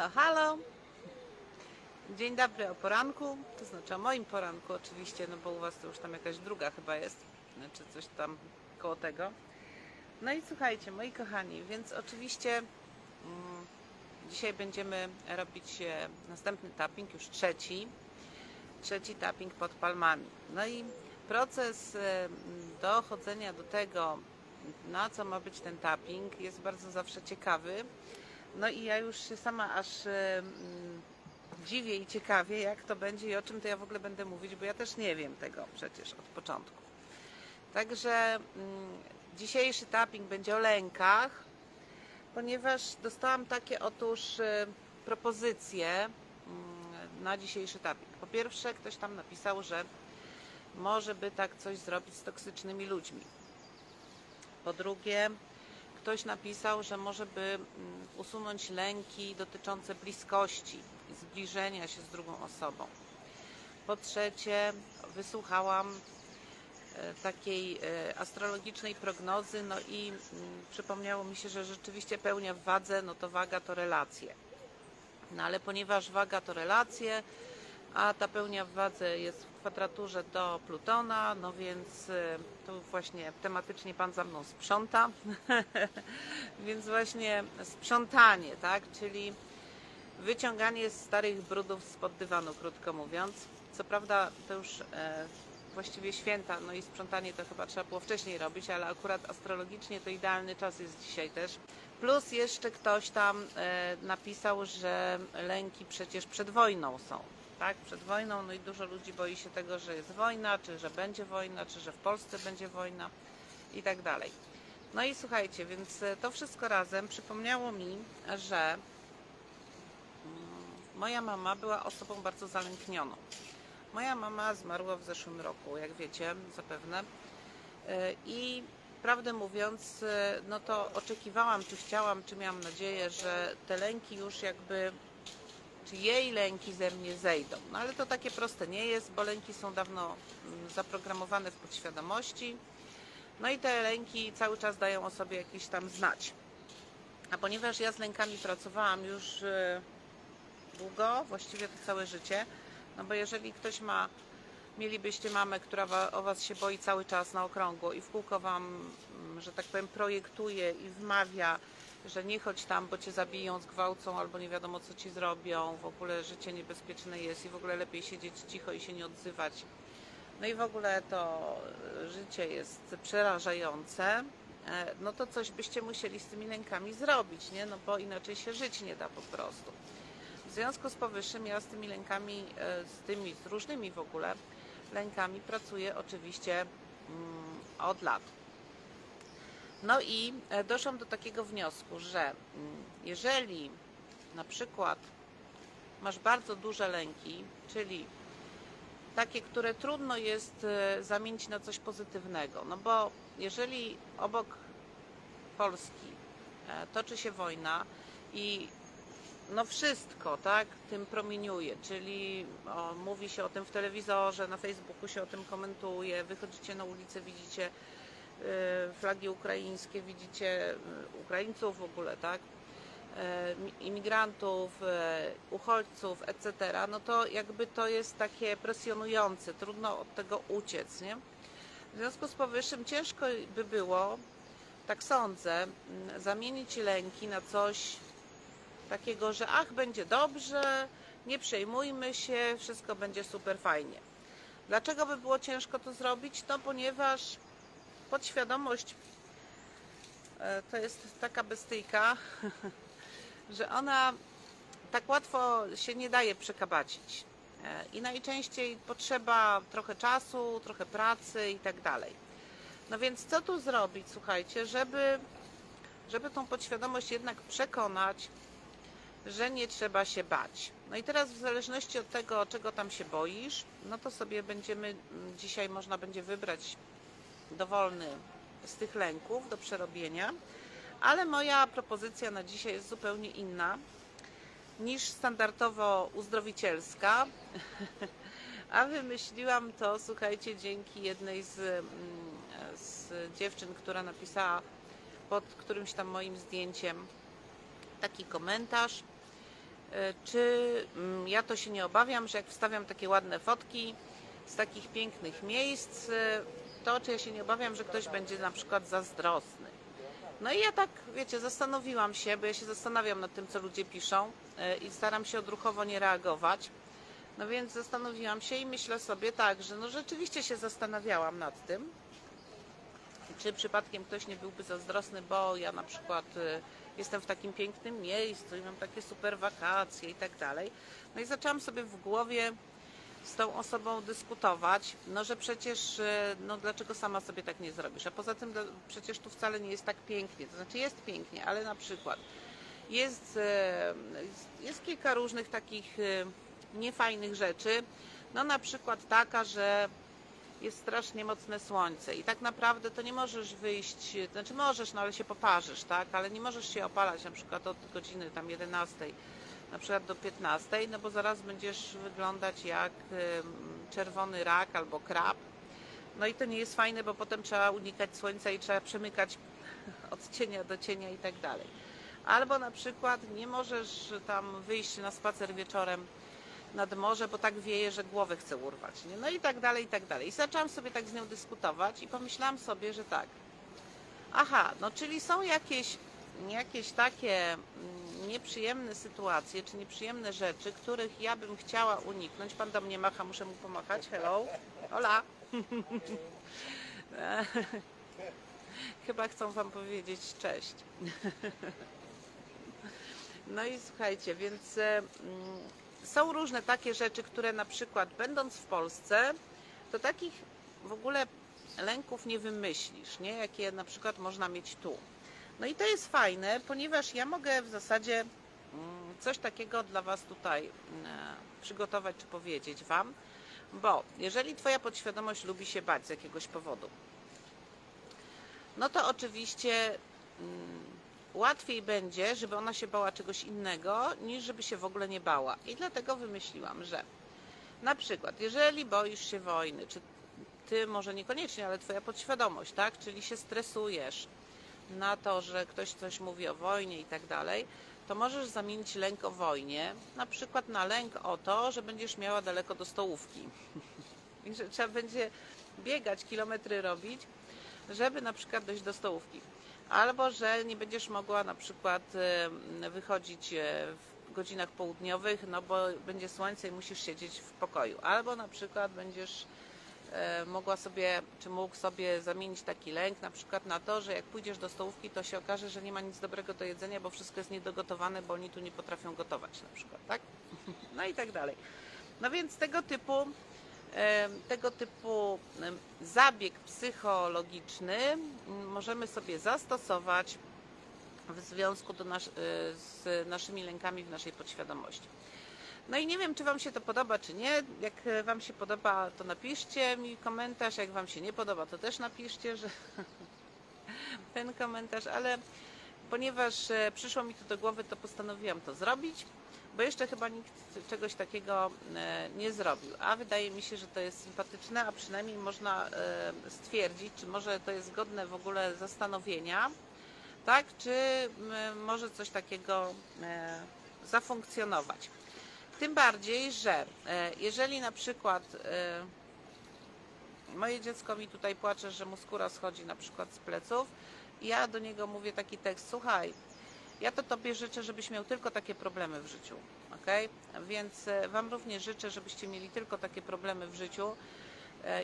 Halo, halo. Dzień dobry o poranku, to znaczy o moim poranku oczywiście, no bo u Was to już tam jakaś druga chyba jest, czy coś tam koło tego. No i słuchajcie, moi kochani, więc oczywiście mm, dzisiaj będziemy robić e, następny tapping, już trzeci, trzeci tapping pod palmami. No i proces e, dochodzenia do tego, na co ma być ten tapping, jest bardzo zawsze ciekawy. No i ja już się sama aż mm, dziwię i ciekawie, jak to będzie i o czym to ja w ogóle będę mówić, bo ja też nie wiem tego przecież od początku. Także mm, dzisiejszy tapping będzie o lękach, ponieważ dostałam takie otóż e, propozycje mm, na dzisiejszy tapping. Po pierwsze, ktoś tam napisał, że może by tak coś zrobić z toksycznymi ludźmi. Po drugie, ktoś napisał, że może by mm, usunąć lęki dotyczące bliskości i zbliżenia się z drugą osobą. Po trzecie, wysłuchałam e, takiej e, astrologicznej prognozy, no i mm, przypomniało mi się, że rzeczywiście pełnia w wadze, no to waga to relacje. No ale ponieważ waga to relacje, a ta pełnia w wadze jest w kwadraturze do Plutona, no więc e, tu właśnie tematycznie Pan za mną sprząta, więc właśnie sprzątanie, tak, czyli wyciąganie starych brudów spod dywanu, krótko mówiąc. Co prawda to już e, właściwie święta, no i sprzątanie to chyba trzeba było wcześniej robić, ale akurat astrologicznie to idealny czas jest dzisiaj też. Plus jeszcze ktoś tam e, napisał, że lęki przecież przed wojną są. Tak, przed wojną, no i dużo ludzi boi się tego, że jest wojna, czy że będzie wojna, czy że w Polsce będzie wojna i tak dalej. No i słuchajcie, więc e, to wszystko razem przypomniało mi, że mm, moja mama była osobą bardzo zalęknioną. Moja mama zmarła w zeszłym roku, jak wiecie, zapewne. E, I prawdę mówiąc, e, no to oczekiwałam, czy chciałam, czy miałam nadzieję, że te lęki już jakby, czy jej lęki ze mnie zejdą. No ale to takie proste nie jest, bo lęki są dawno mm, zaprogramowane w podświadomości. No i te lęki cały czas dają o sobie jakieś tam znać. A ponieważ ja z lękami pracowałam już e, długo, właściwie to całe życie, no bo jeżeli ktoś ma, mielibyście mamę, która o was się boi cały czas na okrągło i w kółko wam, mm, że tak powiem, projektuje i wmawia, że nie chodź tam, bo cię zabiją, zgwałcą albo nie wiadomo co ci zrobią, w ogóle życie niebezpieczne jest i w ogóle lepiej siedzieć cicho i się nie odzywać. No i w ogóle to e, życie jest przerażające. e, No to coś byście musieli z tymi lękami zrobić, nie? No bo inaczej się żyć nie da po prostu. W związku z powyższym ja z tymi lękami, e, z tymi, z różnymi w ogóle lękami pracuję oczywiście mm, od lat. No i e, doszłam do takiego wniosku, że mm, jeżeli na przykład masz bardzo duże lęki, czyli takie, które trudno jest e, zamienić na coś pozytywnego, no bo jeżeli obok Polski e, toczy się wojna i no wszystko, tak, tym promieniuje, czyli o, mówi się o tym w telewizorze, na Facebooku się o tym komentuje, wychodzicie na ulicę, widzicie flagi ukraińskie, widzicie y, Ukraińców w ogóle, tak, mi- imigrantów, uchodźców, etc., no to jakby to jest takie presjonujące, trudno od tego uciec, nie? W związku z powyższym ciężko by było, tak sądzę, m, zamienić lęki na coś takiego, że ach, będzie dobrze, nie przejmujmy się, wszystko będzie super fajnie. Dlaczego by było ciężko to zrobić? No ponieważ podświadomość e, to jest taka bestyjka, że ona tak łatwo się nie daje przekabacić. E, I najczęściej potrzeba trochę czasu, trochę pracy i tak dalej. No więc co tu zrobić, słuchajcie, żeby, żeby tą podświadomość jednak przekonać, że nie trzeba się bać. No i teraz w zależności od tego, czego tam się boisz, no to sobie będziemy, dzisiaj można będzie wybrać dowolny z tych lęków do przerobienia, ale moja propozycja na dzisiaj jest zupełnie inna niż standardowo uzdrowicielska. A wymyśliłam to, słuchajcie, dzięki jednej z, mm, z dziewczyn, która napisała pod którymś tam moim zdjęciem taki komentarz, E, Czy mm, ja to się nie obawiam, że jak wstawiam takie ładne fotki z takich pięknych miejsc, to czy ja się nie obawiam, że ktoś będzie na przykład zazdrosny. No i ja tak, wiecie, zastanowiłam się, bo ja się zastanawiam nad tym, co ludzie piszą e, i staram się odruchowo nie reagować. No więc zastanowiłam się i myślę sobie tak, że no rzeczywiście się zastanawiałam nad tym, czy przypadkiem ktoś nie byłby zazdrosny, bo ja na przykład y, jestem w takim pięknym miejscu i mam takie super wakacje i tak dalej. No i zaczęłam sobie w głowie z tą osobą dyskutować, no że przecież, y, no dlaczego sama sobie tak nie zrobisz? A poza tym, przecież tu wcale nie jest tak pięknie. To znaczy jest pięknie, ale na przykład jest, y, jest kilka różnych takich y, niefajnych rzeczy. No na przykład taka, że jest strasznie mocne słońce i tak naprawdę to nie możesz wyjść, znaczy możesz, no ale się poparzysz, tak, ale nie możesz się opalać na przykład od godziny tam 11, na przykład do 15, no bo zaraz będziesz wyglądać jak czerwony rak albo krab. No i to nie jest fajne, bo potem trzeba unikać słońca i trzeba przemykać od cienia do cienia i tak dalej. Albo na przykład nie możesz tam wyjść na spacer wieczorem nad morze, bo tak wieje, że głowę chce urwać. Nie? No i tak dalej, i tak dalej. I zaczęłam sobie tak z nią dyskutować i pomyślałam sobie, że tak. Aha, no czyli są jakieś, jakieś takie mm, nieprzyjemne sytuacje, czy nieprzyjemne rzeczy, których ja bym chciała uniknąć. Pan do mnie macha, muszę mu pomachać. Hello. Hola. Chyba chcą wam powiedzieć cześć. No i słuchajcie, więc mm, są różne takie rzeczy, które na przykład będąc w Polsce, to takich w ogóle lęków nie wymyślisz, nie? Jakie na przykład można mieć tu. No i to jest fajne, ponieważ ja mogę w zasadzie mm, coś takiego dla Was tutaj mm, przygotować czy powiedzieć Wam, bo jeżeli Twoja podświadomość lubi się bać z jakiegoś powodu, no to oczywiście mm, łatwiej będzie, żeby ona się bała czegoś innego, niż żeby się w ogóle nie bała. I dlatego wymyśliłam, że na przykład, jeżeli boisz się wojny, czy ty może niekoniecznie, ale twoja podświadomość, tak? Czyli się stresujesz na to, że ktoś coś mówi o wojnie i tak dalej, to możesz zamienić lęk o wojnie, na przykład na lęk o to, że będziesz miała daleko do stołówki. I że trzeba będzie biegać, kilometry robić, żeby na przykład dojść do stołówki albo że nie będziesz mogła na przykład wychodzić e, w godzinach południowych, no bo będzie słońce i musisz siedzieć w pokoju, albo na przykład będziesz mogła sobie, czy mógł sobie zamienić taki lęk na przykład na to, że jak pójdziesz do stołówki, to się okaże, że nie ma nic dobrego do jedzenia, bo wszystko jest niedogotowane, bo oni tu nie potrafią gotować na przykład, tak? No i tak dalej. No więc tego typu em, tego typu zabieg psychologiczny możemy sobie zastosować w związku nas, y, z naszymi lękami w naszej podświadomości. No i nie wiem, czy Wam się to podoba, czy nie. Jak e, Wam się podoba, to napiszcie mi komentarz. Jak Wam się nie podoba, to też napiszcie, że ten komentarz, ale ponieważ e, przyszło mi to do głowy, to postanowiłam to zrobić, bo jeszcze chyba nikt czegoś takiego e, nie zrobił. A wydaje mi się, że to jest sympatyczne, a przynajmniej można stwierdzić, czy może to jest godne w ogóle zastanowienia, tak? Czy może coś takiego zafunkcjonować. Tym bardziej, że e, jeżeli na przykład e, moje dziecko mi tutaj płacze, że mu skóra schodzi na przykład z pleców, ja do niego mówię taki tekst, słuchaj, ja to Tobie życzę, żebyś miał tylko takie problemy w życiu, ok? Więc e, Wam również życzę, żebyście mieli tylko takie problemy w życiu,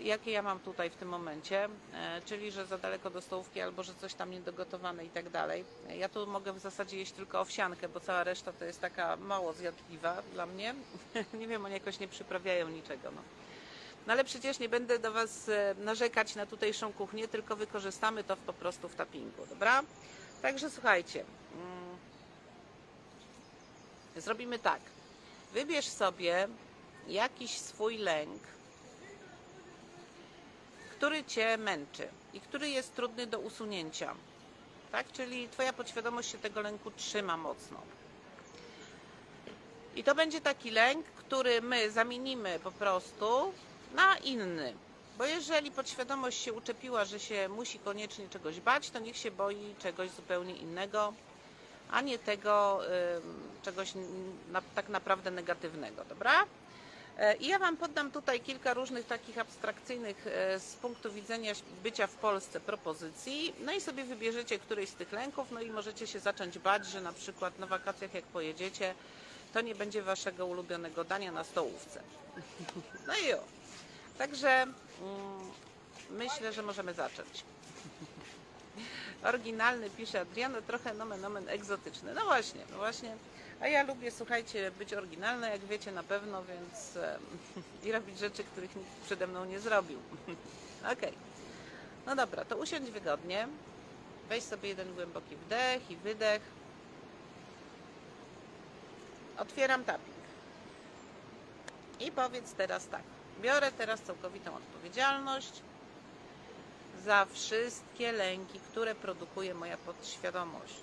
jakie ja mam tutaj w tym momencie, e, czyli że za daleko do stołówki albo że coś tam niedogotowane i tak dalej. Ja tu mogę w zasadzie jeść tylko owsiankę, bo cała reszta to jest taka mało zjadliwa dla mnie. nie wiem, oni jakoś nie przyprawiają niczego. No. No ale przecież nie będę do Was e, narzekać na tutejszą kuchnię, tylko wykorzystamy to po prostu w tappingu, dobra? Także słuchajcie, mm, zrobimy tak. Wybierz sobie jakiś swój lęk, który Cię męczy i który jest trudny do usunięcia. Tak? Czyli Twoja podświadomość się tego lęku trzyma mocno. I to będzie taki lęk, który my zamienimy po prostu na inny. Bo jeżeli podświadomość się uczepiła, że się musi koniecznie czegoś bać, to niech się boi czegoś zupełnie innego. a nie tego czegoś tak naprawdę negatywnego, dobra? E, I ja Wam poddam tutaj kilka różnych takich abstrakcyjnych e, z punktu widzenia bycia w Polsce propozycji, no i sobie wybierzecie któryś z tych lęków, no i możecie się zacząć bać, że na przykład na wakacjach jak pojedziecie, to nie będzie Waszego ulubionego dania na stołówce. No i jo. Także mm, myślę, że możemy zacząć. Oryginalny pisze Adriano, trochę nomen omen egzotyczny. No właśnie, no właśnie. A ja lubię, słuchajcie, być oryginalna, jak wiecie na pewno, więc i robić rzeczy, których nikt przede mną nie zrobił. Okej. No dobra, to usiądź wygodnie. Weź sobie jeden głęboki wdech i wydech. Otwieram tapping. I powiedz teraz tak. Biorę teraz całkowitą odpowiedzialność za wszystkie lęki, które produkuje moja podświadomość.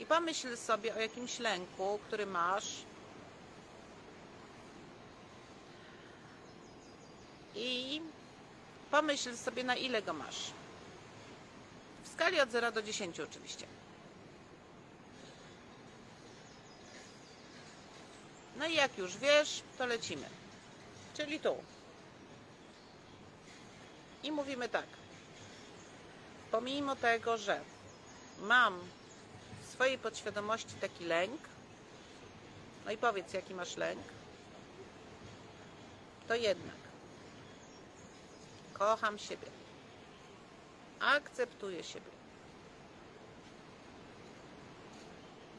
I pomyśl sobie o jakimś lęku, który masz. I pomyśl sobie, na ile go masz. W skali od 0 do 10 oczywiście. No i jak już wiesz, to lecimy. Czyli tu. I mówimy tak. Pomimo tego, że mam swojej podświadomości taki lęk, no i powiedz, jaki masz lęk, to jednak kocham siebie. Akceptuję siebie.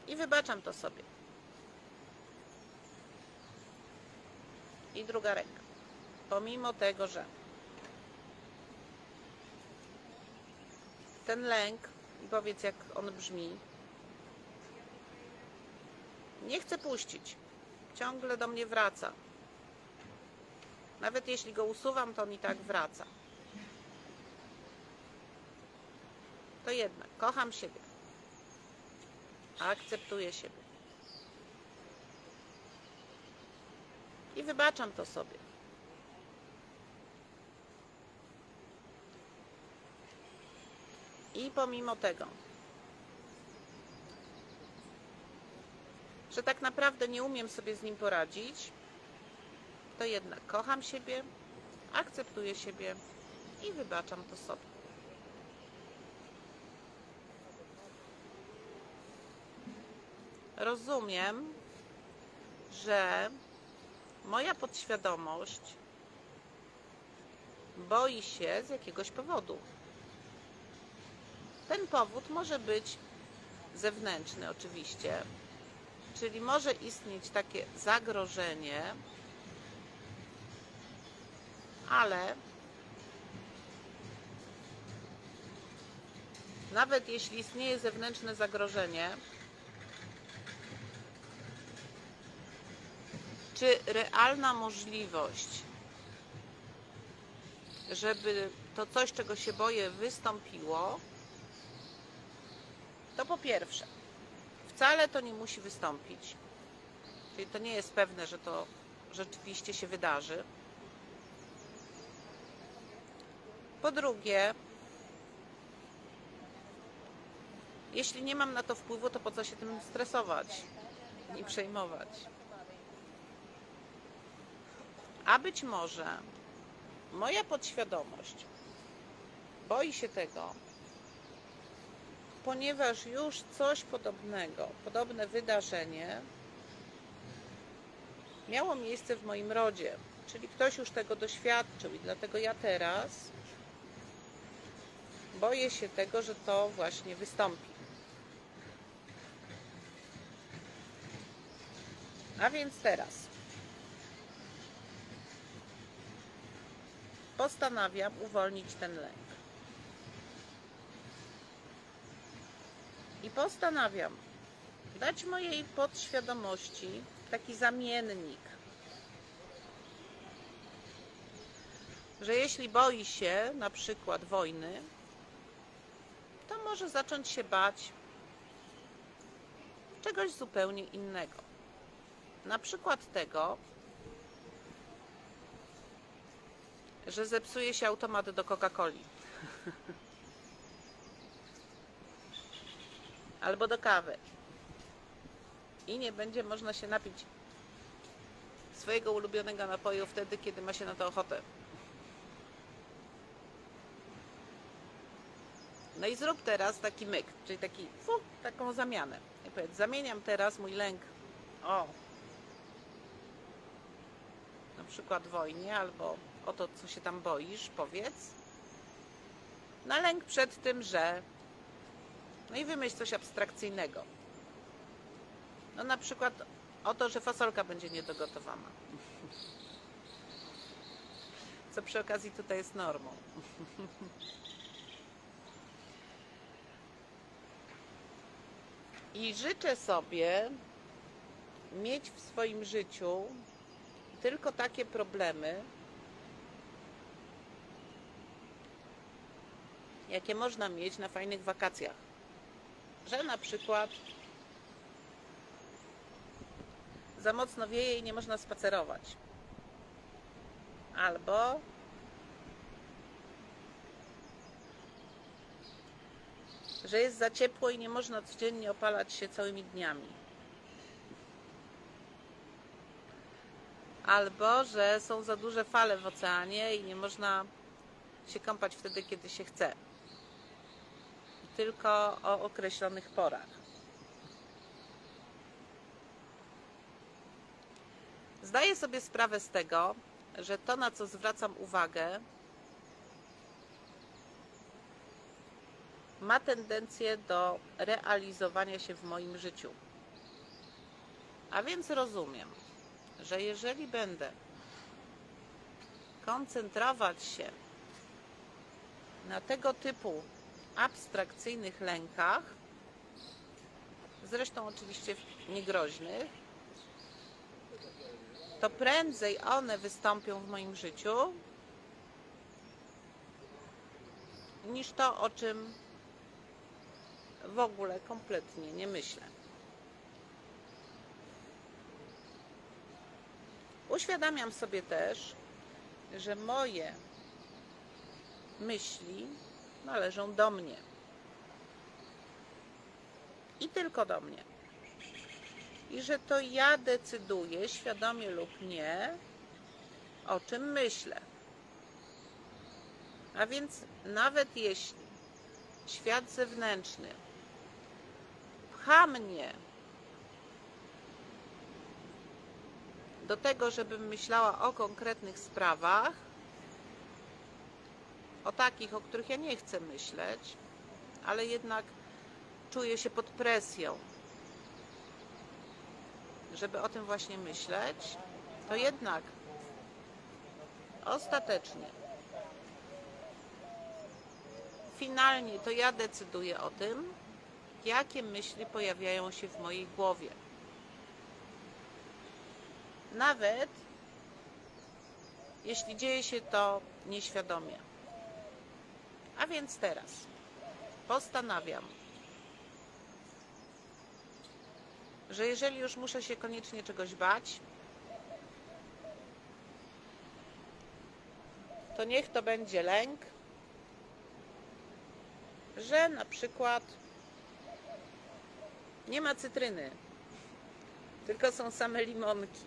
I wybaczam to sobie. I druga ręka. Pomimo tego, że ten lęk, i powiedz jak on brzmi, nie chcę puścić. Ciągle do mnie wraca. Nawet jeśli go usuwam, to on i tak wraca. To jednak kocham siebie. Akceptuję siebie. I wybaczam to sobie. I pomimo tego, że tak naprawdę nie umiem sobie z nim poradzić, to jednak kocham siebie, akceptuję siebie i wybaczam to sobie. Rozumiem, że moja podświadomość boi się z jakiegoś powodu. Ten powód może być zewnętrzny, oczywiście, czyli może istnieć takie zagrożenie, ale nawet jeśli istnieje zewnętrzne zagrożenie, czy realna możliwość, żeby to coś, czego się boję, wystąpiło, to po pierwsze, wcale to nie musi wystąpić. Czyli to nie jest pewne, że to rzeczywiście się wydarzy. Po drugie, jeśli nie mam na to wpływu, to po co się tym stresować i przejmować? A być może moja podświadomość boi się tego, ponieważ już coś podobnego, podobne wydarzenie miało miejsce w moim rodzie, czyli ktoś już tego doświadczył i dlatego ja teraz boję się tego, że to właśnie wystąpi. A więc teraz postanawiam uwolnić ten lęk. I postanawiam dać mojej podświadomości taki zamiennik, że jeśli boi się na przykład wojny, to może zacząć się bać czegoś zupełnie innego. Na przykład tego, że zepsuje się automat do Coca-Coli. albo do kawy. I nie będzie można się napić swojego ulubionego napoju wtedy, kiedy ma się na to ochotę. No i zrób teraz taki myk, czyli taki, fu, taką zamianę. I powiedz, zamieniam teraz mój lęk o na przykład wojnie albo o to, co się tam boisz, powiedz, na lęk przed tym, że no i wymyśl coś abstrakcyjnego. No na przykład o to, że fasolka będzie niedogotowana. Co przy okazji tutaj jest normą. I życzę sobie mieć w swoim życiu tylko takie problemy, jakie można mieć na fajnych wakacjach. Że na przykład za mocno wieje i nie można spacerować. Albo że jest za ciepło i nie można codziennie opalać się całymi dniami. Albo że są za duże fale w oceanie i nie można się kąpać wtedy, kiedy się chce. Tylko o określonych porach. Zdaję sobie sprawę z tego, że to, na co zwracam uwagę, ma tendencję do realizowania się w moim życiu. A więc rozumiem, że jeżeli będę koncentrować się na tego typu abstrakcyjnych lękach, zresztą oczywiście niegroźnych, to prędzej one wystąpią w moim życiu niż to, o czym w ogóle kompletnie nie myślę. Uświadamiam sobie też, że moje myśli należą do mnie. I tylko do mnie. I że to ja decyduję, świadomie lub nie, o czym myślę. A więc nawet jeśli świat zewnętrzny pcha mnie do tego, żebym myślała o konkretnych sprawach, o takich, o których ja nie chcę myśleć, ale jednak czuję się pod presją, żeby o tym właśnie myśleć, to jednak ostatecznie, finalnie to ja decyduję o tym, jakie myśli pojawiają się w mojej głowie. Nawet jeśli dzieje się to nieświadomie. A więc teraz postanawiam, że jeżeli już muszę się koniecznie czegoś bać, to niech to będzie lęk, że na przykład nie ma cytryny, tylko są same limonki.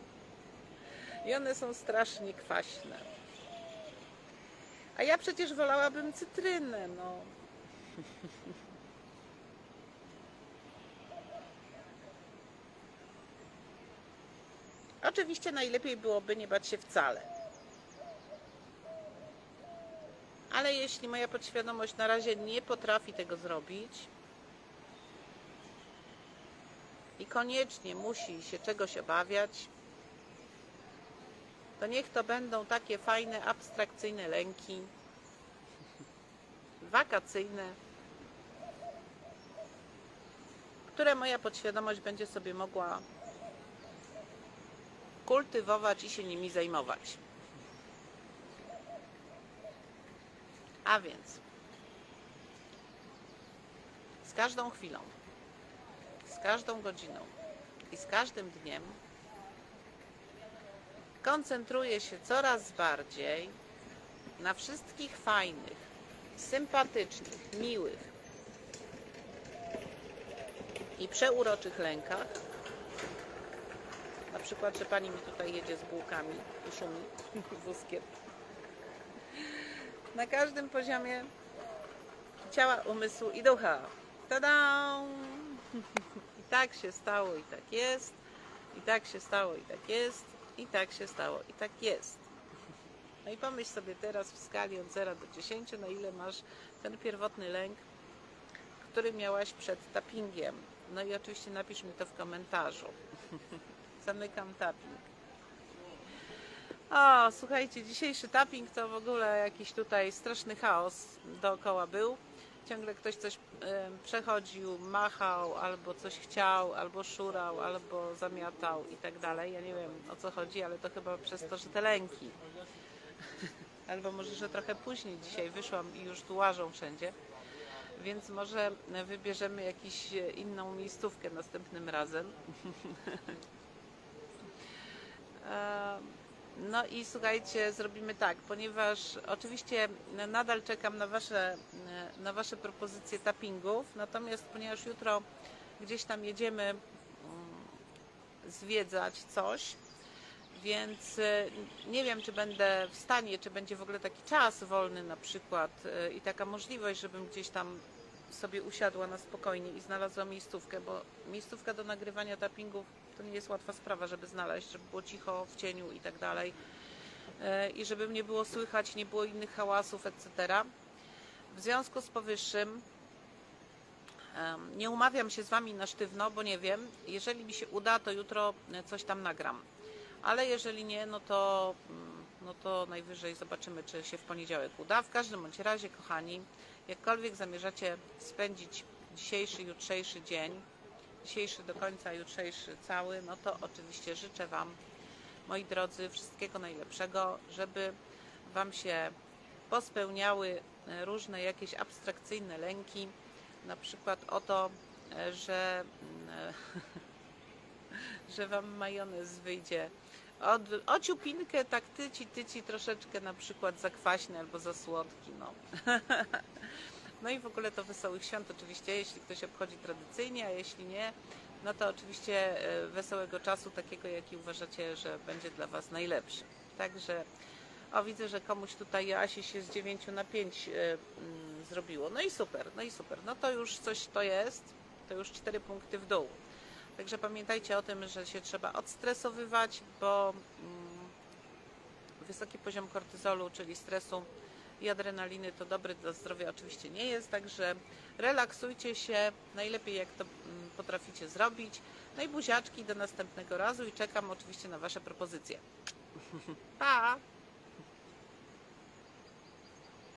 I one są strasznie kwaśne. A ja przecież wolałabym cytrynę, no. Oczywiście najlepiej byłoby nie bać się wcale. Ale jeśli moja podświadomość na razie nie potrafi tego zrobić i koniecznie musi się czegoś obawiać, to niech to będą takie fajne, abstrakcyjne lęki, wakacyjne, które moja podświadomość będzie sobie mogła kultywować i się nimi zajmować. A więc z każdą chwilą, z każdą godziną i z każdym dniem koncentruję się coraz bardziej na wszystkich fajnych, sympatycznych, miłych i przeuroczych lękach, na przykład, że pani mi tutaj jedzie z bułkami i szumi wózkiem. Na każdym poziomie ciała, umysłu i ducha. Tada! I tak się stało, i tak jest. I tak się stało, i tak jest. I tak się stało, i tak jest. No i pomyśl sobie teraz w skali od 0 do 10, na ile masz ten pierwotny lęk, który miałaś przed tappingiem. No i oczywiście napisz mi to w komentarzu. Zamykam tapping. O, słuchajcie, dzisiejszy tapping to w ogóle jakiś tutaj straszny chaos dookoła był. Ciągle ktoś coś e, przechodził, machał, albo coś chciał, albo szurał, albo zamiatał i tak dalej. Ja nie wiem o co chodzi, ale to chyba przez to, że te lęki. Albo może, że trochę później dzisiaj wyszłam i już tu łażą wszędzie. Więc może wybierzemy jakąś inną miejscówkę następnym razem. Em, No i słuchajcie, zrobimy tak, ponieważ oczywiście nadal czekam na wasze, na wasze propozycje tappingów, natomiast ponieważ jutro gdzieś tam jedziemy mm, zwiedzać coś, więc e, nie wiem, czy będę w stanie, czy będzie w ogóle taki czas wolny na przykład e, i taka możliwość, żebym gdzieś tam sobie usiadła na spokojnie i znalazła miejscówkę, bo miejscówka do nagrywania tappingów to nie jest łatwa sprawa, żeby znaleźć, żeby było cicho w cieniu i tak dalej. E, I żeby mnie było słychać, nie było innych hałasów, etc. W związku z powyższym nie umawiam się z Wami na sztywno, bo nie wiem. Jeżeli mi się uda, to jutro coś tam nagram. Ale jeżeli nie, no to, mm, no to najwyżej zobaczymy, czy się w poniedziałek uda. W każdym bądź razie, kochani, jakkolwiek zamierzacie spędzić dzisiejszy, jutrzejszy dzień, dzisiejszy do końca, jutrzejszy cały, no to oczywiście życzę Wam, moi drodzy, wszystkiego najlepszego, żeby Wam się pospełniały e, różne jakieś abstrakcyjne lęki, na przykład o to, e, że, mm, że Wam majonez wyjdzie od, o tak tyci, tyci, troszeczkę na przykład za kwaśny albo za słodki, no. No i w ogóle to wesołych świąt oczywiście, jeśli ktoś obchodzi tradycyjnie, a jeśli nie, no to oczywiście e, wesołego czasu, takiego jaki uważacie, że będzie dla Was najlepszy. Także, o widzę, że komuś tutaj Asi się z 9 na 5 e, mm, zrobiło. No i super, no i super. No to już coś to jest, to już 4 punkty w dół. Także pamiętajcie o tym, że się trzeba odstresowywać, bo mm, wysoki poziom kortyzolu, czyli stresu i adrenaliny to dobry dla zdrowia oczywiście nie jest, także relaksujcie się, najlepiej jak to mm, potraficie zrobić. No i buziaczki do następnego razu i czekam oczywiście na Wasze propozycje. Pa!